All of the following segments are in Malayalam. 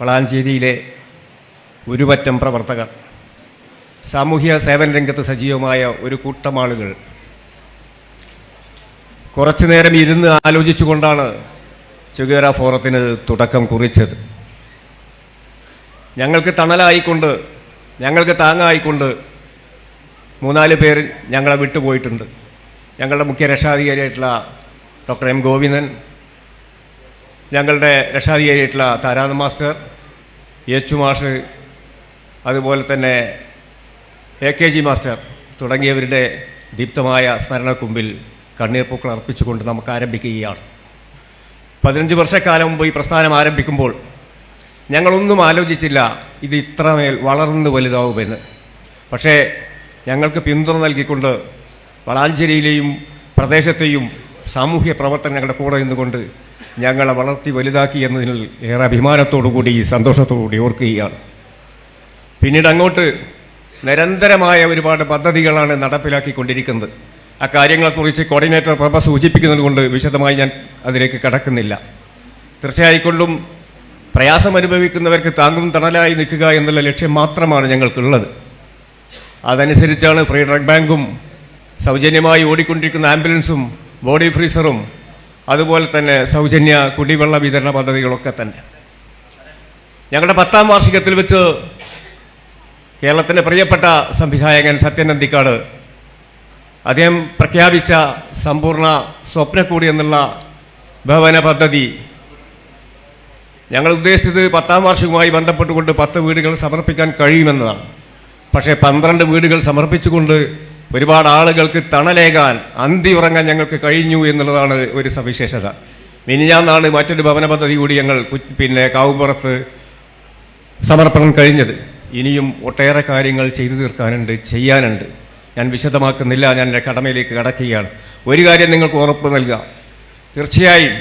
വളാഞ്ചേരിയിലെ ഒരുപറ്റം പ്രവർത്തകർ സാമൂഹ്യ സേവന രംഗത്ത് സജീവമായ ഒരു കൂട്ടം ആളുകൾ. കുറച്ചു നേരം ഇരുന്ന് ആലോചിച്ചുകൊണ്ടാണ് ചുഗേറ ഫോറത്തിന് തുടക്കം കുറിച്ചത്. ഞങ്ങൾക്ക് തണലായിക്കൊണ്ട് ഞങ്ങൾക്ക് താങ്ങായിക്കൊണ്ട് മൂന്നാൽ പേർ ഞങ്ങളെ വിട്ടുപോയിട്ടുണ്ട്. ഞങ്ങളുടെ മുഖ്യ രക്ഷാധികാരിയായിട്ടുള്ള ഡോക്ടർ എം ഗോവിന്ദൻ ഞങ്ങളുടെ രക്ഷാധികാരിയായിട്ടുള്ള താരാന മാസ്റ്റർ എച്ച് മാഷ് അതുപോലെ തന്നെ എ കെ ജി മാസ്റ്റർ തുടങ്ങിയവരുടെ ദീപ്തമായ സ്മരണക്കുമ്പിൽ കണ്ണീർ പൂക്കൾ അർപ്പിച്ചുകൊണ്ട് നമുക്ക് ആരംഭിക്കുകയാണ്. പതിനഞ്ച് വർഷക്കാലം മുമ്പ് ഈ പ്രസ്ഥാനം ആരംഭിക്കുമ്പോൾ ഞങ്ങളൊന്നും ആലോചിച്ചില്ല ഇത് ഇത്രമേൽ വളർന്ന് വലുതാവുമെന്ന്. പക്ഷേ ഞങ്ങൾക്ക് പിന്തുണ നൽകിക്കൊണ്ട് വളാഞ്ചേരിയിലെയും പ്രദേശത്തെയും സാമൂഹ്യ പ്രവർത്തനങ്ങളുടെ കൂടെ നിന്നുകൊണ്ട് ഞങ്ങളെ വളർത്തി വലുതാക്കി എന്നതിൽ ഏറെ അഭിമാനത്തോടുകൂടി സന്തോഷത്തോടുകൂടി ഓർക്കുകയാണ്. പിന്നീട് അങ്ങോട്ട് നിരന്തരമായ ഒരുപാട് പദ്ധതികളാണ് നടപ്പിലാക്കിക്കൊണ്ടിരിക്കുന്നത്. ആ കാര്യങ്ങളെക്കുറിച്ച് കോർഡിനേറ്റർ പ്രഭ സൂചിപ്പിക്കുന്നത് കൊണ്ട് വിശദമായി ഞാൻ അതിലേക്ക് കടക്കുന്നില്ല. തീർച്ചയായിക്കൊണ്ടും പ്രയാസം അനുഭവിക്കുന്നവർക്ക് താങ്ങും തണലായി നിൽക്കുക എന്നുള്ള ലക്ഷ്യം മാത്രമാണ് ഞങ്ങൾക്കുള്ളത്. അതനുസരിച്ചാണ് ഫ്രീ ഡ്രഗ് ബാങ്കും സൗജന്യമായി ഓടിക്കൊണ്ടിരിക്കുന്ന ആംബുലൻസും ബോഡി ഫ്രീസറും അതുപോലെ തന്നെ സൗജന്യ കുടിവെള്ള വിതരണ പദ്ധതികളൊക്കെ തന്നെ. ഞങ്ങളുടെ പത്താം വാർഷികത്തിൽ വെച്ച് കേരളത്തിന്റെ പ്രിയപ്പെട്ട സംവിധായകൻ സത്യൻ അന്തിക്കാട് അദ്ദേഹം പ്രഖ്യാപിച്ച സമ്പൂർണ സ്വപ്നക്കൂടി എന്നുള്ള ഭവന പദ്ധതി ഞങ്ങൾ ഉദ്ദേശിച്ചത് പത്താം വാർഷികവുമായി ബന്ധപ്പെട്ടുകൊണ്ട് പത്ത് വീടുകൾ സമർപ്പിക്കാൻ കഴിയുമെന്നതാണ്. പക്ഷേ പന്ത്രണ്ട് വീടുകൾ സമർപ്പിച്ചുകൊണ്ട് ഒരുപാട് ആളുകൾക്ക് തണലേകാൻ അന്തി ഉറങ്ങാൻ ഞങ്ങൾക്ക് കഴിഞ്ഞു എന്നുള്ളതാണ് ഒരു സവിശേഷത. മിനിഞ്ഞാന്നാണ് മറ്റൊരു ഭവന പദ്ധതി കൂടി ഞങ്ങൾ പിന്നെ കാവുമ്പുറത്ത് സമർപ്പണം കഴിഞ്ഞത്. ഇനിയും ഒട്ടേറെ കാര്യങ്ങൾ ചെയ്തു തീർക്കാനുണ്ട് ചെയ്യാനുണ്ട്. ഞാൻ വിശദമാക്കുന്നില്ല ഞാൻ എന്റെ കടമയിലേക്ക് കടക്കുകയാണ്. ഒരു കാര്യം നിങ്ങൾക്ക് ഉറപ്പ് നൽകുക തീർച്ചയായും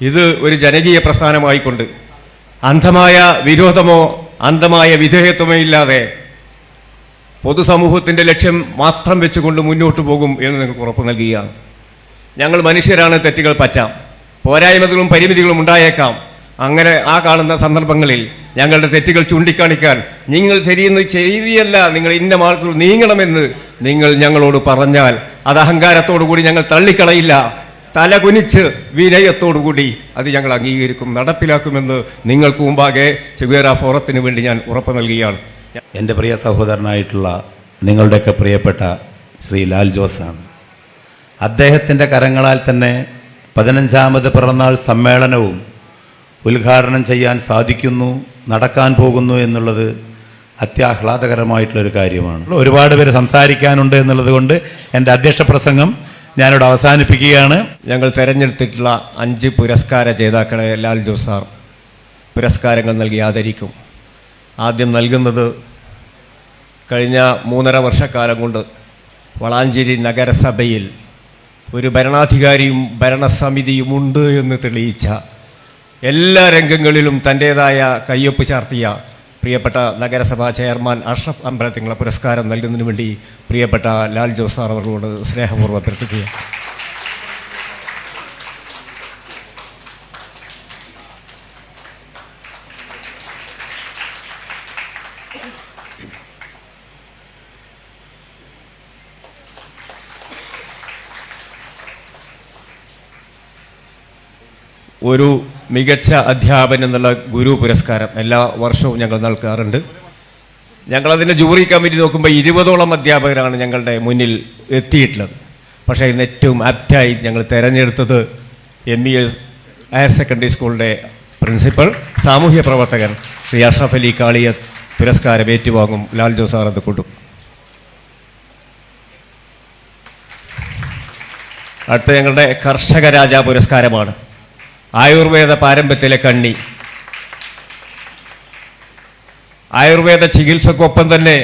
ഇത് ഒരു ജനകീയ പ്രസ്ഥാനമായിക്കൊണ്ട് അന്ധമായ വിരോധമോ അന്ധമായ വിധേയത്വമോ ഇല്ലാതെ പൊതുസമൂഹത്തിന്റെ ലക്ഷ്യം മാത്രം വെച്ചുകൊണ്ട് മുന്നോട്ട് പോകും എന്ന് നിങ്ങൾക്ക് ഉറപ്പ് നൽകുകയാണ്. ഞങ്ങൾ മനുഷ്യരാണ് തെറ്റുകൾ പറ്റാം. പോരായ്മകളും പരിമിതികളും ഉണ്ടായേക്കാം. അങ്ങനെ ആ കാണുന്ന സന്ദർഭങ്ങളിൽ ഞങ്ങളുടെ തെറ്റുകൾ ചൂണ്ടിക്കാണിക്കാൻ നിങ്ങൾ ശരിയെന്ന് ചെയ്തിയല്ല നിങ്ങൾ ഇന്ന മാർഗത്തിൽ നീങ്ങണമെന്ന് നിങ്ങൾ ഞങ്ങളോട് പറഞ്ഞാൽ അത് അഹങ്കാരത്തോടുകൂടി ഞങ്ങൾ തള്ളിക്കളയില്ല. തലകുനിച്ച് വിനയത്തോടുകൂടി അത് ഞങ്ങൾ അംഗീകരിക്കും നടപ്പിലാക്കുമെന്ന് നിങ്ങൾക്ക് മുമ്പാകെ ചുവേറ ഫോറത്തിന് വേണ്ടി ഞാൻ ഉറപ്പ് നൽകുകയാണ്. എന്റെ പ്രിയ സഹോദരനായിട്ടുള്ള നിങ്ങളുടെയൊക്കെ പ്രിയപ്പെട്ട ശ്രീ ലാൽ ജോസാണ്. അദ്ദേഹത്തിന്റെ കരങ്ങളാൽ തന്നെ പതിനഞ്ചാമത് പിറന്നാൾ സമ്മേളനവും ഉദ്ഘാടനം ചെയ്യാൻ സാധിക്കുന്നു നടക്കാൻ പോകുന്നു എന്നുള്ളത് അത്യാഹ്ലാദകരമായിട്ടുള്ളൊരു കാര്യമാണ്. ഒരുപാട് പേര് സംസാരിക്കാനുണ്ട് എന്നുള്ളത് കൊണ്ട് എന്റെ അധ്യക്ഷ പ്രസംഗം ഞാനിവിടെ അവസാനിപ്പിക്കുകയാണ്. ഞങ്ങൾ തിരഞ്ഞെടുത്തിട്ടുള്ള അഞ്ച് പുരസ്കാര ജേതാക്കളെ ലാൽ ജോസ് സാർ പുരസ്കാരങ്ങൾ നൽകി ആദരിക്കും. ആദ്യം നൽകുന്നത് കഴിഞ്ഞ മൂന്നര വർഷക്കാലം കൊണ്ട് വളാഞ്ചേരി നഗരസഭയിൽ ഒരു ഭരണാധികാരിയും ഭരണസമിതിയും ഉണ്ട് എന്ന് തെളിയിച്ച എല്ലാ രംഗങ്ങളിലും തന്റേതായ കയ്യൊപ്പ് ചാർത്തിയ പ്രിയപ്പെട്ട നഗരസഭാ ചെയർമാൻ അഷ്റഫ് അമ്പലത്തിങ്ങളെ പുരസ്കാരം നൽകുന്നതിന് വേണ്ടി പ്രിയപ്പെട്ട ലാൽ ജോസ് സാർ അവരോട് സ്നേഹപൂർവം അഭ്യർത്ഥിക്കുക ഒരു മികച്ച അധ്യാപൻ എന്നുള്ള ഗുരു പുരസ്കാരം എല്ലാ വർഷവും ഞങ്ങൾ നൽകാറുണ്ട്. ഞങ്ങളതിന്റെ ജൂറി കമ്മിറ്റി നോക്കുമ്പോൾ ഇരുപതോളം അധ്യാപകരാണ് ഞങ്ങളുടെ മുന്നിൽ എത്തിയിട്ടുള്ളത്. പക്ഷേ ഇന്ന് ഏറ്റവും ആപ്റ്റായി ഞങ്ങൾ തിരഞ്ഞെടുത്തത് M E S higher secondary സ്കൂളിന്റെ പ്രിൻസിപ്പൽ സാമൂഹ്യ പ്രവർത്തകൻ ശ്രീ അഷ്റഫ് അലി കാളിയ പുരസ്കാരം ഏറ്റുവാങ്ങും ലാൽ ജോസ് സാർ അത് കൊടുക്കും. അടുത്ത ഞങ്ങളുടെ കർഷക രാജ പുരസ്കാരമാണ്. ആയുർവേദ പാരമ്പര്യത്തിലെ കണ്ണി. ആയുർവേദ ചികിത്സക്കൊപ്പം തന്നെ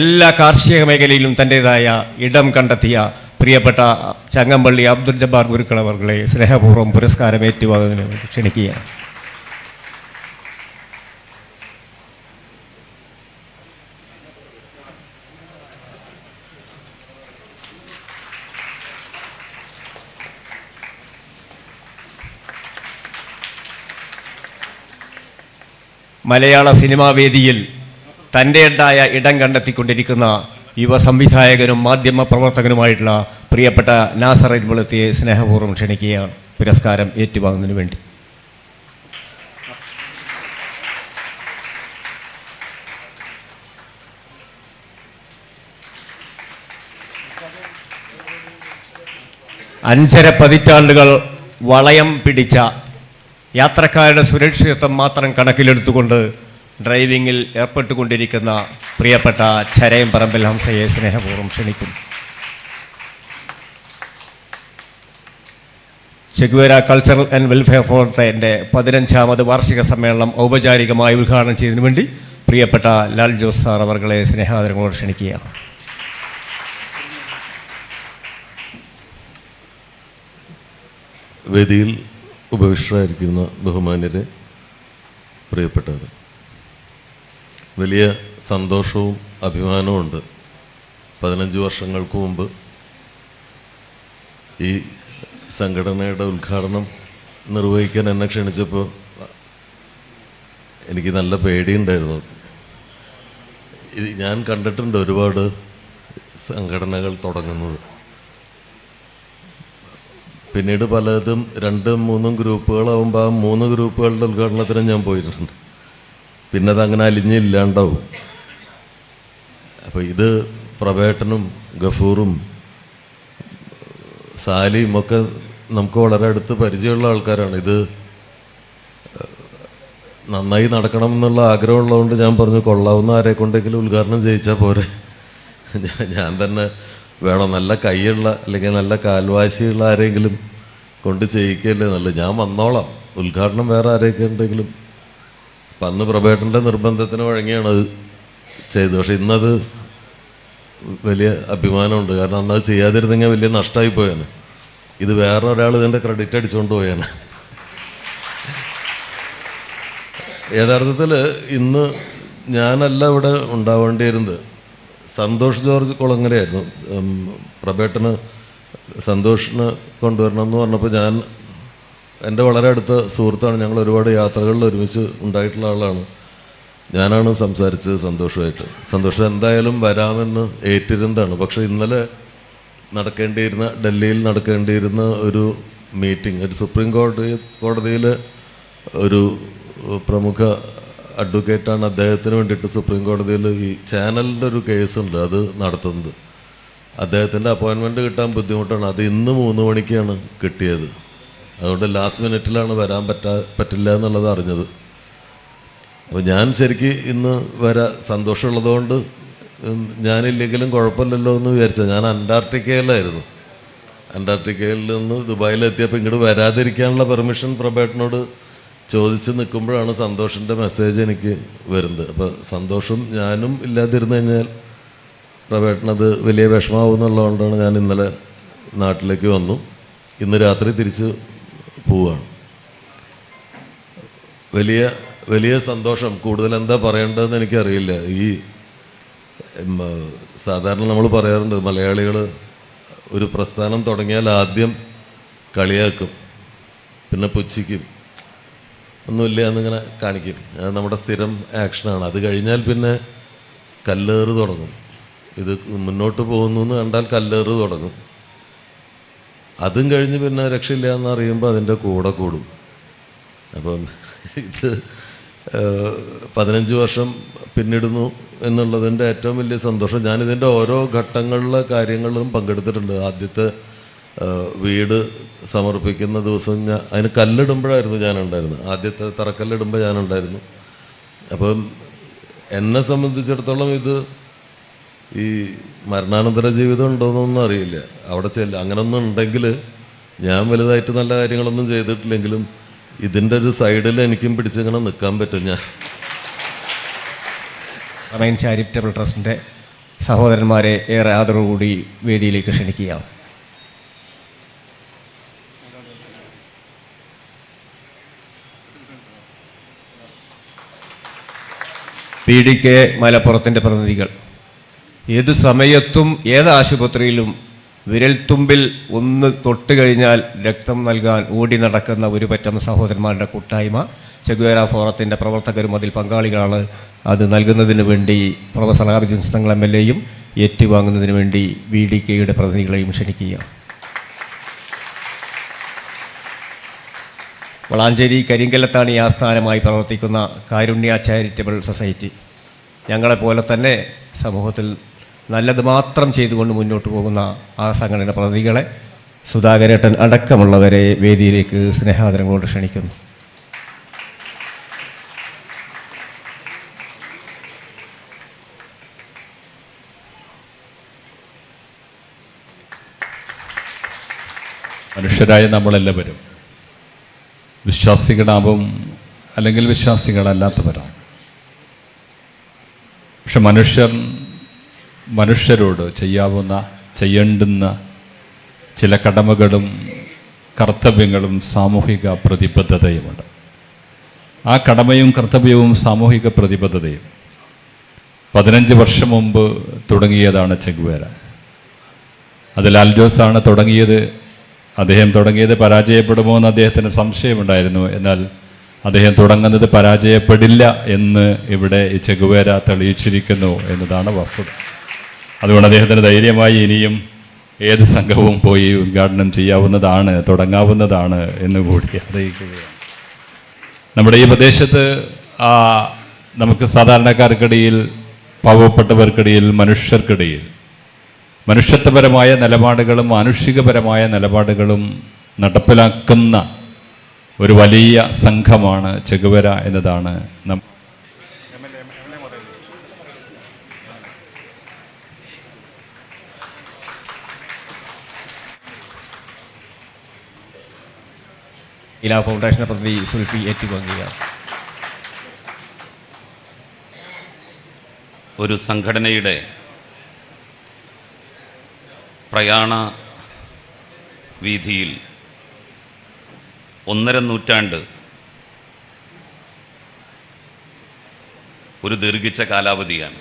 എല്ലാ കാർഷിക മേഖലയിലും തന്റെതായ ഇടം കണ്ടെത്തിയ പ്രിയപ്പെട്ട ചങ്ങമ്പള്ളി അബ്ദുൽ ജബ്ബാർ ഗുരുക്കളവർകളെ സ്നേഹപൂർവം പുരസ്കാരം ഏറ്റുവാങ്ങുന്നതിന് ക്ഷണിക്കുകയാണ്. മലയാള സിനിമാ വേദിയിൽ തന്റെതായ ഇടം കണ്ടെത്തിക്കൊണ്ടിരിക്കുന്ന യുവ സംവിധായകനും മാധ്യമ പ്രവർത്തകനുമായിട്ടുള്ള പ്രിയപ്പെട്ട നാസർ ഇൻവളത്തിയെ സ്നേഹപൂർവം ക്ഷണിക്കുകയാണ്. പുരസ്കാരം ഏറ്റുവാങ്ങുന്നതിന് വേണ്ടി. അഞ്ചര പതിറ്റാണ്ടുകൾ വളയം പിടിച്ച യാത്രക്കാരുടെ സുരക്ഷിതത്വം മാത്രം കണക്കിലെടുത്തുകൊണ്ട് ഡ്രൈവിംഗിൽ ഏർപ്പെട്ടുകൊണ്ടിരിക്കുന്ന പ്രിയപ്പെട്ട ചരയം പറമ്പിൽ ഹംസയെ സ്നേഹപൂർവം ക്ഷണിക്കും Che Guevara cultural and welfare ഫോറത്തിന്റെ പതിനഞ്ചാമത് വാർഷിക സമ്മേളനം ഔപചാരികമായി ഉദ്ഘാടനം ചെയ്തതിനു വേണ്ടി പ്രിയപ്പെട്ട ലാൽ ജോസ് സാർ അവർകളെ സ്നേഹാദരങ്ങളോട് ക്ഷണിക്കുകയാണ്. വേദിയിൽ ഉപവിഷ്ടരായിരിക്കുന്ന ബഹുമാന്യരെ പ്രിയപ്പെട്ടവർ വലിയ സന്തോഷവും അഭിമാനവും ഉണ്ട്. പതിനഞ്ച് വർഷങ്ങൾക്ക് മുമ്പ് ഈ സംഘടനയുടെ ഉദ്ഘാടനം നിർവഹിക്കാൻ എന്നെ ക്ഷണിച്ചപ്പോൾ എനിക്ക് നല്ല പേടിയുണ്ടായിരുന്നു. ഇത് ഞാൻ കണ്ടിട്ടുണ്ട് ഒരുപാട് സംഘടനകൾ തുടങ്ങുന്നത്. പിന്നീട് പലതും രണ്ടും മൂന്നും ഗ്രൂപ്പുകളാവുമ്പോൾ ആ മൂന്ന് ഗ്രൂപ്പുകളുടെ ഉദ്ഘാടനത്തിന് ഞാൻ പോയിട്ടുണ്ട്. പിന്നെ അതങ്ങനെ അലിഞ്ഞില്ലാണ്ടാവും. അപ്പോൾ ഇത് പ്രവേട്ടനും ഗഫൂറും സാലിയും ഒക്കെ നമുക്ക് വളരെ അടുത്ത് പരിചയമുള്ള ആൾക്കാരാണ്. ഇത് നന്നായി നടക്കണം എന്നുള്ള ആഗ്രഹമുള്ളതുകൊണ്ട് ഞാൻ പറഞ്ഞു കൊള്ളാവുന്ന ആരെ കൊണ്ടെങ്കിലും ഉദ്ഘാടനം ചെയ്യിച്ചാൽ പോരെ. ഞാൻ- ഞാൻ തന്നെ വേണം നല്ല കൈയുള്ള അല്ലെങ്കിൽ നല്ല കാൽവാശിയുള്ള ആരെങ്കിലും കൊണ്ട് ചെയ്യിക്കല്ലേ നല്ലത്. ഞാൻ വന്നോളാം. ഉദ്ഘാടനം വേറെ ആരെയൊക്കെ ഉണ്ടെങ്കിലും. അപ്പം അന്ന് പ്രഭേട്ടന്റെ നിർബന്ധത്തിന് വഴങ്ങിയാണ് അത് ചെയ്തത്. പക്ഷെ ഇന്നത് വലിയ അഭിമാനമുണ്ട്. കാരണം അന്നത് ചെയ്യാതിരുന്നെങ്കിൽ വലിയ നഷ്ടമായി പോയാണ് ഇത് വേറെ ഒരാൾ ഇതിന്റെ ക്രെഡിറ്റ് അടിച്ചുകൊണ്ട് പോയാണ് യഥാർത്ഥത്തിൽ ഇന്ന് ഞാനല്ല ഇവിടെ ഉണ്ടാവേണ്ടിയിരുന്നത്. സന്തോഷ് ജോർജ് കുളങ്ങരയായിരുന്നു. പ്രബേട്ടന് സന്തോഷിന് കൊണ്ടുവരണം എന്ന് പറഞ്ഞപ്പോൾ ഞാൻ എന്റെ വളരെ അടുത്ത സുഹൃത്താണ്. ഞങ്ങൾ ഒരുപാട് യാത്രകളിൽ ഒരുമിച്ച് ഉണ്ടായിട്ടുള്ള ആളാണ്. ഞാനാണ് സംസാരിച്ചത് സന്തോഷമായിട്ട്. സന്തോഷം എന്തായാലും വരാമെന്ന് ഏറ്റിരുന്നതാണ്. പക്ഷേ ഇന്നലെ നടക്കേണ്ടിയിരുന്ന ഡൽഹിയിൽ നടക്കേണ്ടിയിരുന്ന ഒരു മീറ്റിംഗ് ഒരു സുപ്രീം കോടതി കോടതിയിൽ ഒരു പ്രമുഖ അഡ്വക്കേറ്റാണ് അദ്ദേഹത്തിന് വേണ്ടിയിട്ട് സുപ്രീം കോടതിയിൽ ഈ ചാനലിന്റെ ഒരു കേസുണ്ട് അത് നടത്തുന്നത്. അദ്ദേഹത്തിന്റെ അപ്പോയിൻമെന്റ് കിട്ടാൻ ബുദ്ധിമുട്ടാണ്. അത് ഇന്ന് മൂന്ന് മണിക്കാണ് കിട്ടിയത്. അതുകൊണ്ട് ലാസ്റ്റ് മിനിറ്റിലാണ് വരാൻ പറ്റാ പറ്റില്ല എന്നുള്ളത് അറിഞ്ഞത്. അപ്പോൾ ഞാൻ ശരിക്ക് ഇന്ന് വരാ സന്തോഷമുള്ളതുകൊണ്ട് ഞാനില്ലെങ്കിലും കുഴപ്പമില്ലല്ലോ എന്ന് വിചാരിച്ചത് ഞാൻ അന്റാർട്ടിക്കയിലായിരുന്നു. അന്റാർട്ടിക്കയിൽ നിന്ന് ദുബായിലെത്തിയപ്പോൾ ഇങ്ങോട്ട് വരാതിരിക്കാനുള്ള പെർമിഷൻ പ്രബേട്ടനോട് ചോദിച്ച് നിൽക്കുമ്പോഴാണ് സന്തോഷിന്റെ മെസ്സേജ് എനിക്ക് വരുന്നത്. അപ്പോൾ സന്തോഷം ഞാനും ഇല്ലാതിരുന്നു കഴിഞ്ഞാൽ പ്രവേട്ടനത് വലിയ വിഷമാവും എന്നുള്ളതുകൊണ്ടാണ് ഞാൻ ഇന്നലെ നാട്ടിലേക്ക് വന്നു. ഇന്ന് രാത്രി തിരിച്ച് പോവുകയാണ്. വലിയ വലിയ സന്തോഷം. കൂടുതൽ എന്താ പറയേണ്ടതെന്ന് എനിക്കറിയില്ല. ഈ സാധാരണ നമ്മൾ പറയാറുണ്ട് മലയാളികൾ ഒരു പ്രസ്ഥാനം തുടങ്ങിയാൽ ആദ്യം കളിയാക്കും പിന്നെ പുച്ഛിക്കും. ഒന്നുമില്ല എന്നിങ്ങനെ കാണിക്കും. അത് നമ്മുടെ സ്ഥിരം ആക്ഷനാണ്. അത് കഴിഞ്ഞാൽ പിന്നെ കല്ലേറ് തുടങ്ങും. ഇത് മുന്നോട്ട് പോകുന്നു എന്ന് കണ്ടാൽ കല്ലേറ് തുടങ്ങും. അതും കഴിഞ്ഞ് പിന്നെ രക്ഷയില്ല എന്ന് അറിയുമ്പോൾ അതിന്റെ കൂടെ കൂടും. അപ്പം ഇത് പതിനഞ്ച് വർഷം പിന്നിടുന്നു എന്നുള്ളതിന്റെ ഏറ്റവും വലിയ സന്തോഷം. ഞാനിതിന്റെ ഓരോ ഘട്ടങ്ങളിലെ കാര്യങ്ങളിലും പങ്കെടുത്തിട്ടുണ്ട്. ആദ്യത്തെ വീട് സമർപ്പിക്കുന്ന ദിവസം ഞാൻ അതിന് കല്ലിടുമ്പോഴായിരുന്നു ഞാനുണ്ടായിരുന്നത്. ആദ്യത്തെ തറക്കല്ലിടുമ്പോൾ ഞാനുണ്ടായിരുന്നു. അപ്പം എന്നെ സംബന്ധിച്ചിടത്തോളം ഇത് ഈ മരണാനന്തര ജീവിതം ഉണ്ടോയെന്നൊന്നും അറിയില്ല. അവിടെ ചെല്ല അങ്ങനൊന്നും ഉണ്ടെങ്കിൽ ഞാൻ വലുതായിട്ട് നല്ല കാര്യങ്ങളൊന്നും ചെയ്തിട്ടില്ലെങ്കിലും ഇതിന്റെ ഒരു സൈഡിൽ എനിക്കും പിടിച്ചിങ്ങനെ നിൽക്കാൻ പറ്റും ഞാൻ. റമൈൻ ചാരിറ്റബിൾ ട്രസ്റ്റിന്റെ സഹോദരന്മാരെ ഏറെ ആദരവോടുകൂടി വേദിയിലേക്ക് ക്ഷണിക്കുകയാണ്. പി ഡി കെ മലപ്പുറത്തിന്റെ പ്രതിനിധികൾ. ഏത് സമയത്തും ഏത് ആശുപത്രിയിലും വിരൽത്തുമ്പിൽ ഒന്ന് തൊട്ട് കഴിഞ്ഞാൽ രക്തം നൽകാൻ ഓടി നടക്കുന്ന ഒരു പറ്റം സഹോദരന്മാരുടെ കൂട്ടായ്മ ചെഗുവേര ഫോറത്തിന്റെ പ്രവർത്തകരും അതിൽ പങ്കാളികളാണ്. അത് നൽകുന്നതിന് വേണ്ടി പ്രൊഫസർ ആർജുൻ തങ്ങൾ എം എൽ എയും ഏറ്റുവാങ്ങുന്നതിന് വേണ്ടി വി ഡി കെയുടെ പ്രതിനിധികളെയും ക്ഷണിക്കുക വളാഞ്ചേരി കരിങ്കല്ലത്താണ് ഈ ആസ്ഥാനമായി പ്രവർത്തിക്കുന്ന കാരുണ്യ ചാരിറ്റബിൾ സൊസൈറ്റി ഞങ്ങളെപ്പോലെ തന്നെ സമൂഹത്തിൽ നല്ലത് മാത്രം ചെയ്തുകൊണ്ട് മുന്നോട്ട് പോകുന്ന ആ സംഘടന പ്രതികളെ സുധാകരേട്ടൻ അടക്കമുള്ളവരെ വേദിയിലേക്ക് സ്നേഹാദരങ്ങളോട് ക്ഷണിക്കുന്നു. മനുഷ്യരായ നമ്മളെല്ലാവരും. വിശ്വാസികളാവും അല്ലെങ്കിൽ വിശ്വാസികളല്ലാത്തവരാണ് പക്ഷെ മനുഷ്യർ മനുഷ്യരോട് ചെയ്യാവുന്ന ചെയ്യേണ്ടുന്ന ചില കടമകളും കർത്തവ്യങ്ങളും സാമൂഹിക പ്രതിബദ്ധതയുമുണ്ട്. ആ കടമയും കർത്തവ്യവും സാമൂഹിക പ്രതിബദ്ധതയും പതിനഞ്ച് വർഷം മുമ്പ് തുടങ്ങിയതാണ് ചെഗുവേര അത് ലാൽ ജോസാണ് തുടങ്ങിയത്. അദ്ദേഹം തുടങ്ങിയത് പരാജയപ്പെടുമോ എന്ന് അദ്ദേഹത്തിന് സംശയമുണ്ടായിരുന്നു. എന്നാൽ അദ്ദേഹം തുടങ്ങുന്നത് പരാജയപ്പെടില്ല എന്ന് ഇവിടെ ഈ ചെഗുവേര തെളിയിച്ചിരിക്കുന്നു എന്നതാണ് വസ്തുത അതുകൊണ്ട് അദ്ദേഹത്തിന് ധൈര്യമായി ഇനിയും ഏത് സംഘവും പോയി ഉദ്ഘാടനം ചെയ്യാവുന്നതാണ് തുടങ്ങാവുന്നതാണ് എന്ന് കൂടി അറിയിക്കുകയാണ്. നമ്മുടെ ഈ പ്രദേശത്ത് നമുക്ക് സാധാരണക്കാർക്കിടയിൽ പാവപ്പെട്ടവർക്കിടയിൽ മനുഷ്യർക്കിടയിൽ മനുഷ്യത്വപരമായ നിലപാടുകളും മാനുഷികപരമായ നിലപാടുകളും നടപ്പിലാക്കുന്ന ഒരു വലിയ സംഘമാണ് ചെകുവര എന്നതാണ് നം പ്രതി ഫൗണ്ടേഷന്റെ പ്രതി സുൽഫി ഏറ്റുവാങ്ങിയ ഒരു സംഘടനയുടെ പ്രയാണ വീതിയിൽ ഒന്നര നൂറ്റാണ്ട് ഒരു ദീർഘിച്ച കാലാവധിയാണ്.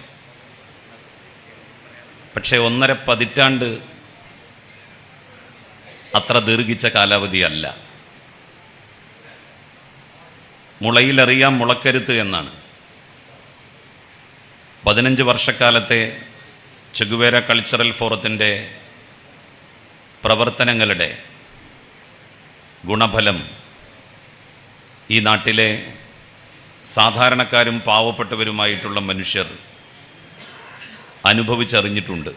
പക്ഷേ ഒന്നര പതിറ്റാണ്ട് അത്ര ദീർഘിച്ച കാലാവധിയല്ല മുളയിലറിയാം മുളക്കരുത്ത് എന്നാണ്. പതിനഞ്ച് വർഷക്കാലത്തെ ചെഗുവേര കൾച്ചറൽ ഫോറത്തിന്റെ പ്രവർത്തനങ്ങളുടെ ഗുണഫലം ഈ നാട്ടിലെ സാധാരണക്കാരും പാവപ്പെട്ടവരുമായിട്ടുള്ള മനുഷ്യർ അനുഭവിച്ചറിഞ്ഞിട്ടുണ്ട്.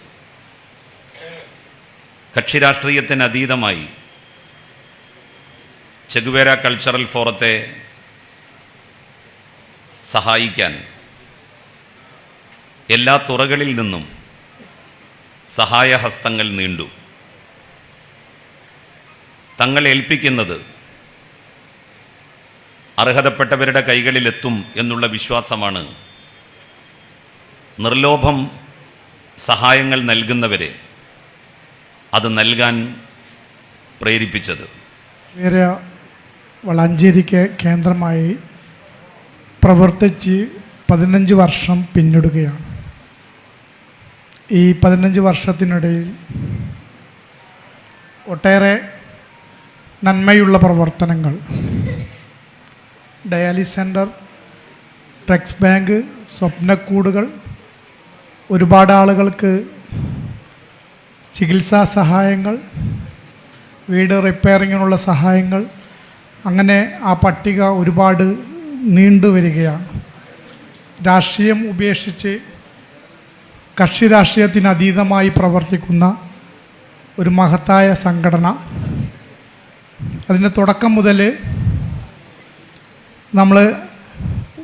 കക്ഷി രാഷ്ട്രീയത്തിന് അതീതമായി ചെഗുവേര കൾച്ചറൽ ഫോറത്തെ സഹായിക്കാൻ എല്ലാ തുറകളിൽ നിന്നും സഹായഹസ്തങ്ങൾ നീണ്ടു. തങ്ങൾ ഏൽപ്പിക്കുന്നത് അർഹതപ്പെട്ടവരുടെ കൈകളിലെത്തും എന്നുള്ള വിശ്വാസമാണ്. നിർലോഭം സഹായങ്ങൾ നൽകുന്നവരെ അത് നൽകാൻ പ്രേരിപ്പിച്ചത്. വേറെ വളാഞ്ചേരിക്ക് കേന്ദ്രമായി പ്രവർത്തിച്ച് പതിനഞ്ച് വർഷം പിന്നിടുകയാണ്. ഈ പതിനഞ്ച് വർഷത്തിനിടയിൽ ഒട്ടേറെ നന്മയുള്ള പ്രവർത്തനങ്ങൾ. ഡയാലിസ് സെന്റർ ഡ്രഗ്സ് ബാങ്ക് സ്വപ്നക്കൂടുകൾ. ഒരുപാട് ആളുകൾക്ക് ചികിത്സാ സഹായങ്ങൾ വീട് റിപ്പയറിങ്ങിനുള്ള സഹായങ്ങൾ. അങ്ങനെ ആ പട്ടിക ഒരുപാട് നീണ്ടു വരികയാണ്. രാഷ്ട്രീയം ഉപേക്ഷിച്ച് കക്ഷി രാഷ്ട്രീയത്തിന് അതീതമായി പ്രവർത്തിക്കുന്ന ഒരു മഹത്തായ സംഘടന. അതിന്റെ തുടക്കം മുതൽ നമ്മൾ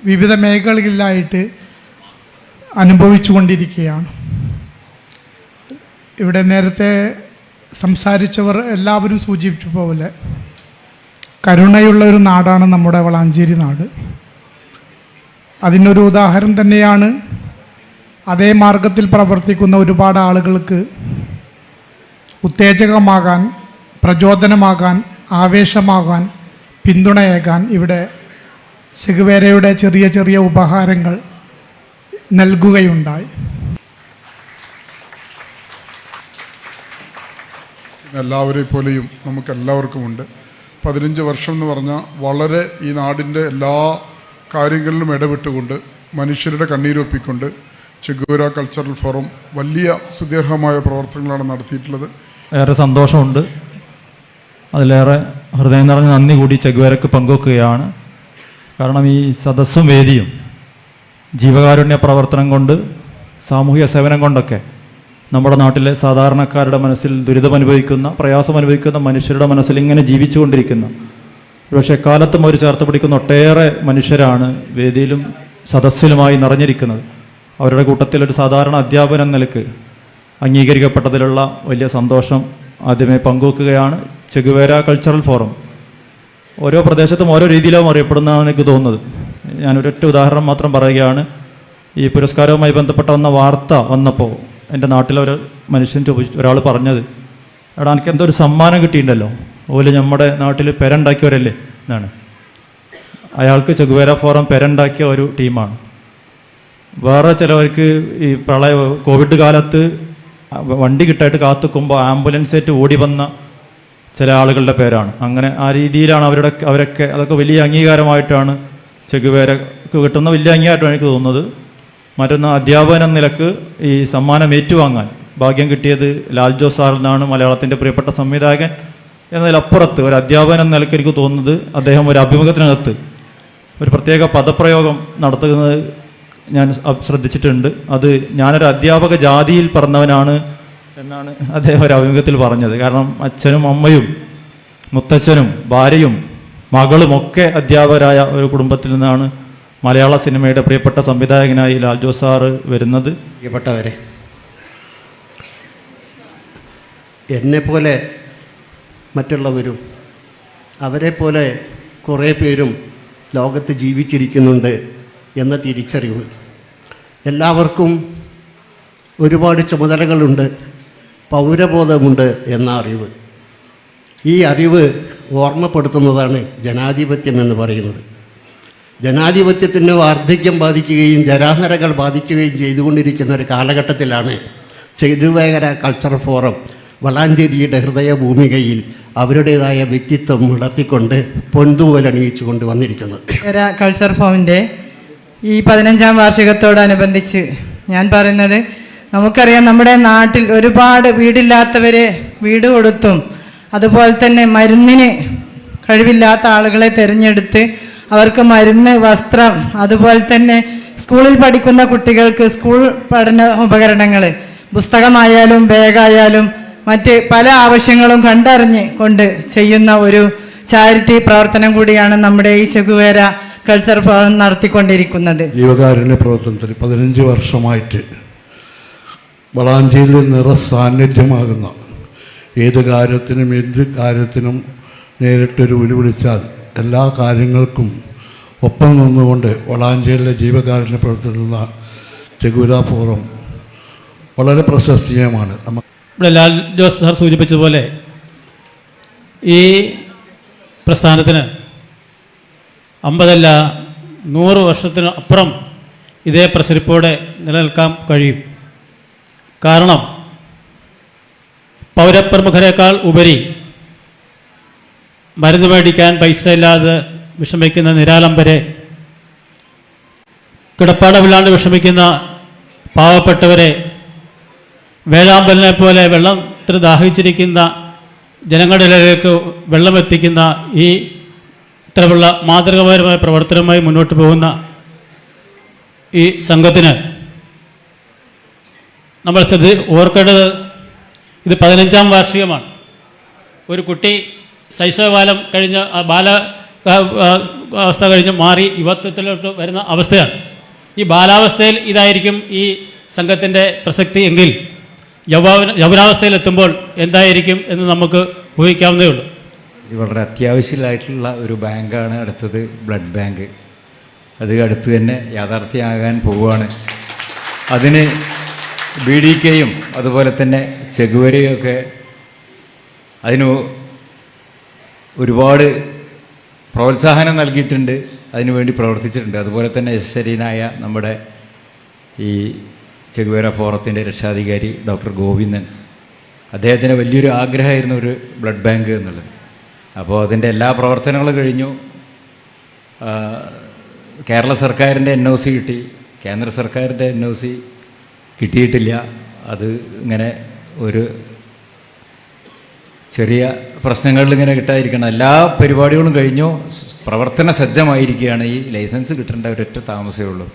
വിവിധ മേഖലകളിലായിട്ട് അനുഭവിച്ചു കൊണ്ടിരിക്കുകയാണ് ഇവിടെ നേരത്തെ സംസാരിച്ചവർ എല്ലാവരും സൂചിപ്പിച്ച പോലെ കരുണയുള്ള ഒരു നാടാണ് നമ്മുടെ വളാഞ്ചേരി നാട്. അതിനൊരു ഉദാഹരണം തന്നെയാണ് അതേ മാർഗത്തിൽ പ്രവർത്തിക്കുന്ന ഒരുപാട് ആളുകൾക്ക് ഉത്തേജകമാകാൻ പ്രചോദനമാകാൻ ആവേശമാകാൻ പിന്തുണയേകാൻ ഇവിടെ ചെകുവേരയുടെ ചെറിയ ചെറിയ ഉപഹാരങ്ങൾ നൽകുകയുണ്ടായി. എല്ലാവരെ പോലെയും നമുക്ക് എല്ലാവർക്കുമുണ്ട് പതിനഞ്ച് വർഷം എന്ന് പറഞ്ഞാൽ വളരെ ഈ നാടിന്റെ എല്ലാ കാര്യങ്ങളിലും ഇടപെട്ടുകൊണ്ട് മനുഷ്യരുടെ കണ്ണീരൊപ്പിക്കൊണ്ട് ചെഗൂര കൾച്ചറൽ ഫോറം വലിയ സുദീർഘമായ പ്രവർത്തനങ്ങളാണ് നടത്തിയിട്ടുള്ളത്. ഏറെ സന്തോഷമുണ്ട്. അതിലേറെ ഹൃദയം നിറഞ്ഞ നന്ദി കൂടി ചെഗുവേരക്ക് പങ്കുവെക്കുകയാണ്. കാരണം ഈ സദസ്സും വേദിയും ജീവകാരുണ്യ പ്രവർത്തനം കൊണ്ട് സാമൂഹിക സേവനം കൊണ്ടൊക്കെ നമ്മുടെ നാട്ടിലെ സാധാരണക്കാരുടെ മനസ്സിൽ ദുരിതമനുഭവിക്കുന്ന പ്രയാസം അനുഭവിക്കുന്ന മനുഷ്യരുടെ മനസ്സിൽ ഇങ്ങനെ ജീവിച്ചുകൊണ്ടിരിക്കുന്ന പക്ഷേ കാലത്തും അവർ ചേർത്ത് പിടിക്കുന്ന ഒട്ടേറെ മനുഷ്യരാണ് വേദിയിലും സദസ്സിലുമായി നിറഞ്ഞിരിക്കുന്നത്. അവരുടെ കൂട്ടത്തിൽ ഒരു സാധാരണ അധ്യാപനം നിലയ്ക്ക് അംഗീകരിക്കപ്പെട്ടതിലുള്ള വലിയ സന്തോഷം ആദ്യമേ പങ്കുവെക്കുകയാണ്. ചെഗുവേര കൾച്ചറൽ ഫോറം ഓരോ പ്രദേശത്തും ഓരോ രീതിയിലാവും അറിയപ്പെടുന്നതാണ് എനിക്ക് തോന്നുന്നത്. ഞാനൊരൊറ്റ ഉദാഹരണം മാത്രം പറയുകയാണ്. ഈ പുരസ്കാരവുമായി ബന്ധപ്പെട്ട വന്ന വാർത്ത വന്നപ്പോൾ എന്റെ നാട്ടിലെ ഒരു മനുഷ്യൻ ചോദിച്ചു ഒരാൾ പറഞ്ഞത് എടാ എനിക്ക് എന്തോ ഒരു സമ്മാനം കിട്ടിയിട്ടുണ്ടല്ലോ. അതുപോലെ നമ്മുടെ നാട്ടിൽ പെരണ്ടാക്കിയവരല്ലേ? എന്നാണ്. അയാൾക്ക് ചെഗുവേര ഫോറം പെരണ്ടാക്കിയ ഒരു ടീമാണ്. വേറെ ചിലവർക്ക് ഈ പ്രളയ കോവിഡ് കാലത്ത് വണ്ടി കിട്ടായിട്ട് കാത്തുക്കുമ്പോൾ ആംബുലൻസ് ആയിട്ട് ഓടി വന്ന ചില ആളുകളുടെ പേരാണ്. അങ്ങനെ ആ രീതിയിലാണ് അവരുടെ അവരൊക്കെ അതൊക്കെ വലിയ അംഗീകാരമായിട്ടാണ് ചെഗുവേരക്ക് കിട്ടുന്ന വലിയ അംഗീകാരമായിട്ടാണ് എനിക്ക് തോന്നുന്നത്. മറ്റൊന്ന് അധ്യാപകൻ എന്ന നിലയ്ക്ക് ഈ സമ്മാനം ഏറ്റുവാങ്ങാൻ. ഭാഗ്യം കിട്ടിയത് ലാൽ ജോസ് നിന്നാണ് മലയാളത്തിന്റെ പ്രിയപ്പെട്ട സംവിധായകൻ എന്നതിലപ്പുറത്ത് ഒരു അധ്യാപകൻ എന്ന എനിക്ക് തോന്നുന്നത് അദ്ദേഹം ഒരു അഭിമുഖത്തിനകത്ത് ഒരു പ്രത്യേക പദപ്രയോഗം നടത്തുന്നത് ഞാൻ ശ്രദ്ധിച്ചിട്ടുണ്ട്. അത് ഞാനൊരു അധ്യാപക ജാതിയിൽ പറഞ്ഞവനാണ് എന്നാണ് അദ്ദേഹം ഒരു അഭിമുഖത്തിൽ പറഞ്ഞത്. കാരണം അച്ഛനും അമ്മയും മുത്തച്ഛനും ഭാര്യയും മകളും ഒക്കെ അധ്യാപകരായ ഒരു കുടുംബത്തിൽ നിന്നാണ് മലയാള സിനിമയുടെ പ്രിയപ്പെട്ട സംവിധായകനായി ലാൽ ജോസ് സാറ് വരുന്നത്. പ്രിയപ്പെട്ടവരെ എന്നെപ്പോലെ മറ്റുള്ളവരും അവരെ പോലെ കുറേ പേരും ലോകത്ത് ജീവിച്ചിരിക്കുന്നുണ്ട് എന്ന തിരിച്ചറിവ്. എല്ലാവർക്കും ഒരുപാട് ചുമതലകളുണ്ട്. പൗരബോധമുണ്ട് എന്ന അറിവ്. ഈ അറിവ് ഓർമ്മപ്പെടുത്തുന്നതാണ് ജനാധിപത്യം എന്ന് പറയുന്നത്. ജനാധിപത്യത്തിന് വാർദ്ധക്യം ബാധിക്കുകയും ജരാനരകൾ ബാധിക്കുകയും ചെയ്തുകൊണ്ടിരിക്കുന്ന ഒരു കാലഘട്ടത്തിലാണ് ചെരുവേകര കൾച്ചർ ഫോറം വളാഞ്ചേരിയുടെ ഹൃദയഭൂമികയിൽ അവരുടേതായ വ്യക്തിത്വം വളർത്തിക്കൊണ്ട് പൊന്തുപോലണിയിച്ചു കൊണ്ട് വന്നിരിക്കുന്നത്. കൾച്ചർ ഫോമിന്റെ ഈ പതിനഞ്ചാം വാർഷികത്തോടനുബന്ധിച്ച് ഞാൻ പറയുന്നത് നമുക്കറിയാം നമ്മുടെ നാട്ടിൽ ഒരുപാട് വീടില്ലാത്തവരെ വീട് കൊടുത്തും അതുപോലെ തന്നെ മരുന്നിന് കഴിവില്ലാത്ത ആളുകളെ തിരഞ്ഞെടുത്ത് അവർക്ക് മരുന്ന് വസ്ത്രം അതുപോലെ തന്നെ സ്കൂളിൽ പഠിക്കുന്ന കുട്ടികൾക്ക് സ്കൂൾ പഠന ഉപകരണങ്ങൾ പുസ്തകമായാലും ബാഗായാലും മറ്റ് പല ആവശ്യങ്ങളും കണ്ടറിഞ്ഞ് കൊണ്ട് ചെയ്യുന്ന ഒരു ചാരിറ്റി പ്രവർത്തനം കൂടിയാണ് നമ്മുടെ ഈ ചെകുവേര കൾച്ചർ ഭവൻ നടത്തിക്കൊണ്ടിരിക്കുന്നത്. ജീവകാരുണ്യ പ്രവർത്തനത്തിൽ പതിനഞ്ച് വർഷമായിട്ട് വളാഞ്ചേരിയിൽ നിറ സാന്നിധ്യമാകുന്ന ഏത് കാര്യത്തിനും എന്ത് കാര്യത്തിനും നേരിട്ടൊരു വിളി വിളിച്ചാൽ എല്ലാ കാര്യങ്ങൾക്കും ഒപ്പം നിന്നുകൊണ്ട് വളാഞ്ചേരിയിലെ ജീവകാരുണ്യ പ്രവർത്തിക്കുന്ന ചെഗുര ഫോറം വളരെ പ്രശസ്തീയമാണ് ഇവിടെ ലാൽ ജോസ് സാർ സൂചിപ്പിച്ചതുപോലെ ഈ പ്രസ്ഥാനത്തിന് അമ്പതല്ല നൂറ് വർഷത്തിന് അപ്പുറം ഇതേ പ്രസരിപ്പോടെ നിലനിൽക്കാൻ കഴിയും. കാരണം പൗരപ്രമുഖരെക്കാൾ ഉപരി മരുന്ന് മേടിക്കാൻ പൈസ ഇല്ലാതെ വിഷമിക്കുന്ന നിരാലംബരെ കിടപ്പാടമില്ലാണ്ട് വിഷമിക്കുന്ന പാവപ്പെട്ടവരെ വേഴാമ്പലിനെ പോലെ വെള്ളത്തിന് ദാഹിച്ചിരിക്കുന്ന ജനങ്ങളുടെ വെള്ളം എത്തിക്കുന്ന ഈ ഇത്തരമുള്ള മാതൃകാപരമായ പ്രവർത്തനവുമായി മുന്നോട്ട് പോകുന്ന ഈ സംഘത്തിന് നമ്മൾ ശ്രദ്ധ ഓർക്കേണ്ടത് ഇത് പതിനഞ്ചാം വാർഷികമാണ്. ഒരു കുട്ടി ശൈശവകാലം കഴിഞ്ഞ് ബാല അവസ്ഥ കഴിഞ്ഞ് മാറി യുവത്വത്തിലോട്ട് വരുന്ന അവസ്ഥയാണ്. ഈ ബാലാവസ്ഥയിൽ ഇതായിരിക്കും ഈ സംഘത്തിന്റെ പ്രസക്തി എങ്കിൽ യൗവന യൗവനാവസ്ഥയിലെത്തുമ്പോൾ എന്തായിരിക്കും എന്ന് നമുക്ക് ഊഹിക്കാവുന്നതേ ഉള്ളൂ. ഇത് വളരെ അത്യാവശ്യമായിട്ടുള്ള ഒരു ബാങ്കാണ് അടുത്തത് ബ്ലഡ് ബാങ്ക്. അത് അടുത്ത് തന്നെ യാഥാർത്ഥ്യമാകാൻ പോവുകയാണ്. അതിന് ബി ഡി കെയും അതുപോലെ തന്നെ ചെഗുവരയും ഒക്കെ അതിന് ഒരുപാട് പ്രോത്സാഹനം നൽകിയിട്ടുണ്ട് അതിനുവേണ്ടി പ്രവർത്തിച്ചിട്ടുണ്ട്. അതുപോലെ തന്നെ യശ്വരീനായ നമ്മുടെ ഈ ചെഗുവേര ഫോറത്തിന്റെ രക്ഷാധികാരി ഡോക്ടർ ഗോവിന്ദൻ. അദ്ദേഹത്തിന് വലിയൊരു ആഗ്രഹമായിരുന്നു ഒരു ബ്ലഡ് ബാങ്ക് എന്നുള്ളത്. അപ്പോൾ അതിന്റെ എല്ലാ പ്രവർത്തനങ്ങളും കഴിഞ്ഞു. കേരള സർക്കാരിന്റെ എൻ ഒ സി കിട്ടി. കേന്ദ്ര സർക്കാരിന്റെ എൻ ഒ സി കിട്ടിയിട്ടില്ല. അത് ഇങ്ങനെ ഒരു ചെറിയ പ്രശ്നങ്ങളിൽ ഇങ്ങനെ കിട്ടാതിരിക്കണം. എല്ലാ പരിപാടികളും കഴിഞ്ഞു. പ്രവർത്തന സജ്ജമായിരിക്കുകയാണ് ഈ ലൈസൻസ് കിട്ടേണ്ട ഒരൊറ്റ താമസമേ ഉള്ളൂ.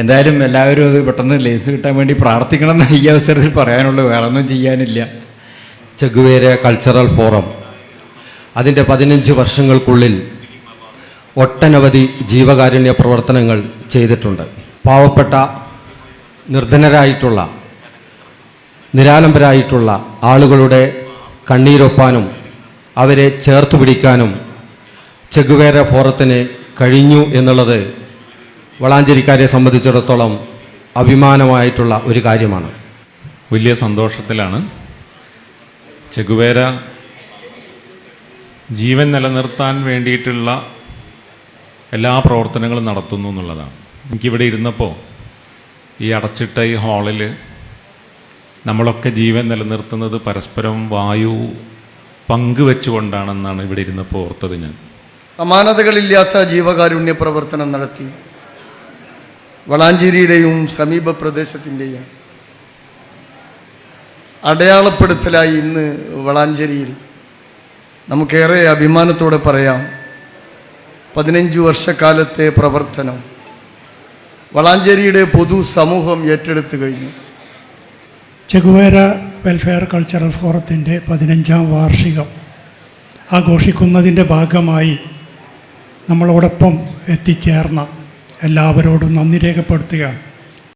എന്തായാലും എല്ലാവരും അത് പെട്ടെന്ന് ലൈസൻസ് കിട്ടാൻ വേണ്ടി പ്രാർത്ഥിക്കണം ഈ അവസരത്തിൽ പറയാനുള്ളൂ വേറെ ഒന്നും ചെയ്യാനില്ല. Che Guevara cultural forum. അതിന്റെ പതിനഞ്ച് വർഷങ്ങൾക്കുള്ളിൽ ഒട്ടനവധി ജീവകാരുണ്യ പ്രവർത്തനങ്ങൾ ചെയ്തിട്ടുണ്ട്. പാവപ്പെട്ട നിർധനരായിട്ടുള്ള നിരാലംബരായിട്ടുള്ള ആളുകളുടെ കണ്ണീരൊപ്പാനും അവരെ ചേർത്ത് പിടിക്കാനും ചെഗുവേര ഫോറത്തിന് കഴിഞ്ഞു എന്നുള്ളത് വളാഞ്ചേരിക്കാരെ സംബന്ധിച്ചിടത്തോളം അഭിമാനമായിട്ടുള്ള ഒരു കാര്യമാണ്. വലിയ സന്തോഷത്തിലാണ് ചെഗുവേര ജീവൻ നിലനിർത്താൻ വേണ്ടിയിട്ടുള്ള എല്ലാ പ്രവർത്തനങ്ങളും നടത്തുന്നു എന്നുള്ളതാണ്. എനിക്കിവിടെ ഇരുന്നപ്പോൾ ഈ അടച്ചിട്ട ഈ ഹാളിൽ നമ്മളൊക്കെ ജീവൻ നിലനിർത്തുന്നത് പരസ്പരം വായു പങ്കുവെച്ചുകൊണ്ടാണെന്നാണ് ഇവിടെ ഇരുന്നപ്പോൾ ഓർത്തത് ഞാൻ. സമാനതകളില്ലാത്ത ജീവകാരുണ്യ പ്രവർത്തനം നടത്തി വളാഞ്ചേരിയുടെയും സമീപ പ്രദേശത്തിന്റെയും അടയാളപ്പെടുത്തലായി ഇന്ന് വളാഞ്ചേരിയിൽ നമുക്കേറെ അഭിമാനത്തോടെ പറയാം. പതിനഞ്ച് വർഷക്കാലത്തെ പ്രവർത്തനം വളാഞ്ചേരിയുടെ പൊതു സമൂഹം ഏറ്റെടുത്തു കഴിഞ്ഞു. ചെഗുവേര വെൽഫെയർ കൾച്ചറൽ ഫോറത്തിന്റെ പതിനഞ്ചാം വാർഷികം ആഘോഷിക്കുന്നതിന്റെ ഭാഗമായി നമ്മളോടൊപ്പം എത്തിച്ചേർന്ന എല്ലാവരോടും നന്ദി രേഖപ്പെടുത്തുകയാണ്.